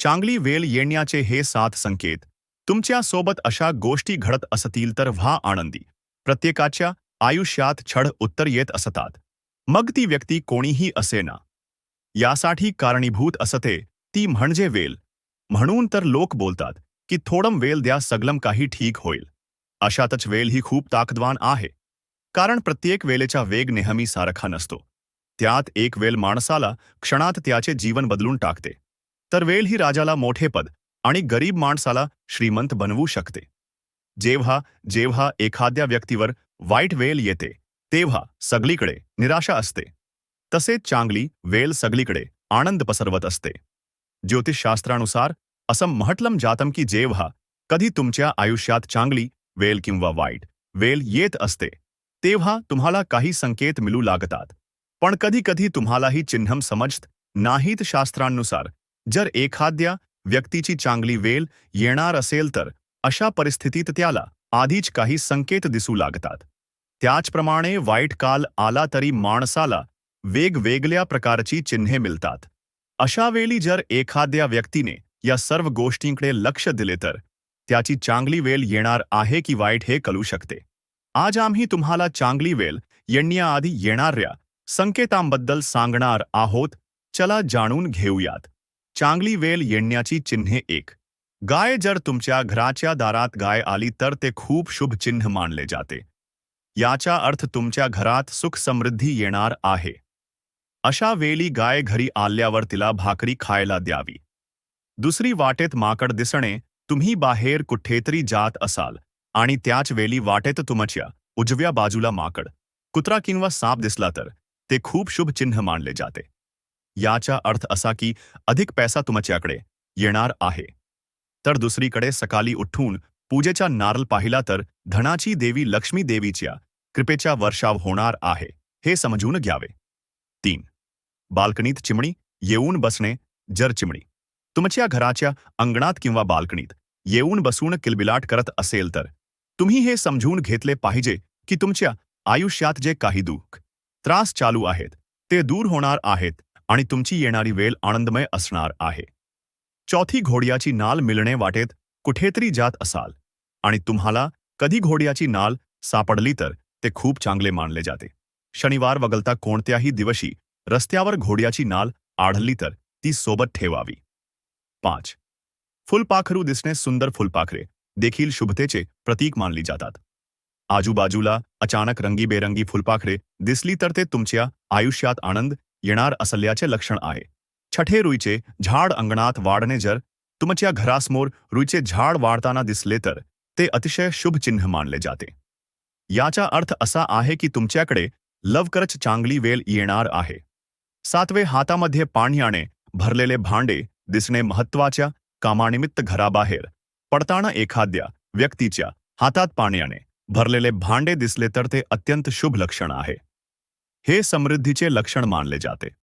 चांगली वेळ येण्याचे हे सात संकेत. तुमच्यासोबत अशा गोष्टी घडत असतील तर व्हा आनंदी. प्रत्येकाच्या आयुष्यात छड उत्तर येत असतात. मग ती व्यक्ती कोणीही असे ना यासाठी कारणीभूत असते ती म्हणजे वेल. म्हणून तर लोक बोलतात की थोडम वेल द्या सगलम काही ठीक होईल. अशातच वेल ही खूप ताकदवान आहे. कारण प्रत्येक वेळेचा वेग नेहमी सारखा नसतो. त्यात एक वेल माणसाला क्षणात त्याचे जीवन बदलून टाकते. तर वेल ही राजाला मोठे पद आणि गरीब माणसाला श्रीमंत बनवू शकते. जेव्हा जेव्हा एखाद्या व्यक्तीवर वाईट वेल येते तेव्हा सगळीकडे निराशा असते. तसेच चांगली वेल सगळीकडे आनंद पसरवत असते. ज्योतिषशास्त्रानुसार असं म्हटलं जातं की जेव्हा कधी तुमच्या आयुष्यात चांगली वेल किंवा वाईट वेल येत असते तेव्हा तुम्हाला काही संकेत मिळू लागतात. पण कधी कधी तुम्हालाही चिन्हम समजत नाहीत शास्त्रांनुसार जर एखाद्या व्यक्तीची चांगली वेल येणार असेल तर अशा परिस्थितीत त्याला आधीच काही संकेत दिसू लागतात. त्याचप्रमाणे वाईट काल आला तरी माणसाला वेगवेगळ्या प्रकारची चिन्हे मिळतात. अशा वेळी जर एखाद्या व्यक्तीने या सर्व गोष्टींकडे लक्ष दिले तर त्याची चांगली वेळ येणार आहे की वाईट हे कळू शकते. आज आम्ही तुम्हाला चांगली वेळ येण्याआधी येणाऱ्या संकेतांबद्दल सांगणार आहोत. चला जाणून घेऊयात. चांगली वेल येण्याची चिन्हे एक. गाय जर तुमच्या घराच्या दारात गाय आली तर ते खूप शुभ चिन्ह मानले जाते. याचा अर्थ तुमच्या घरात सुख समृद्धी येणार आहे. अशा वेळी गाय घरी आल्यावर तिला भाकरी खायला द्यावी. दुसरी वाटेत माकड दिसणे तुम्ही बाहेर कुठेतरी जात असाल आणि त्याच वेळी वाटेत तुमच्या उजव्या बाजूला माकड. कुत्रा किंवा साप दिसला तर ते खूप शुभ चिन्ह मानले जाते. याचा अर्थ असा की अधिक पैसा तुमच्याकडे येणार आहे. तर दुसरीकडे सकाळी उठून पूजेचा नारळ पाहिला तर धनाची देवी लक्ष्मी देवीच्या कृपेचा वर्षाव होणार आहे हे समजून घ्यावे. तीन. बाल्कनीत चिमणी येऊन बसणे जर चिमणी. तुमच्या घराच्या अंगणात किंवा बाल्कनीत येऊन बसून किलबिलाट करत असेल तर तुम्ही हे समजून घेतले पाहिजे की तुमच्या आयुष्यात जे काही दुःख त्रास चालू आहेत ते दूर होणार आहेत आणि तुमची येणारी वेळ आनंदमय असणार आहे. चौथी घोड्याची नाल मिळणे वाटेत कुठेतरी जात असाल आणि तुम्हाला कधी घोड्याची नाल सापडली तर ते खूप चांगले मानले जाते. शनिवार वगळता कोणत्याही दिवशी रस्त्यावर घोड्याची नाल आढळली तर ती सोबत ठेवावी. पाच. फुलपाखरू दिसणे सुंदर फुलपाखरे देखील शुभतेचे प्रतीक मानली जातात. आजूबाजूला अचानक रंगीबेरंगी फुलपाखरे दिसली तर ते तुमच्या आयुष्यात आनंद येणार असल्याचे लक्षण आहे. छठे रुईचे झाड अंगणात वाढणे जर तुमच्या घरासमोर रुईचे झाड वाढताना दिसले तर ते अतिशय शुभ चिन्ह मानले जाते. याचा अर्थ असा आहे की तुमच्याकडे लवकरच चांगली वेल येणार आहे. सातवे हातामध्ये पाण्याने भरलेले भांडे दिसणे महत्त्वाच्या कामानिमित्त घराबाहेर पडताना एखाद्या व्यक्तीच्या हातात पाण्याने भरलेले भांडे दिसले तर ते अत्यंत शुभ लक्षण आहे. हे समृद्धीचे लक्षण मानले जाते.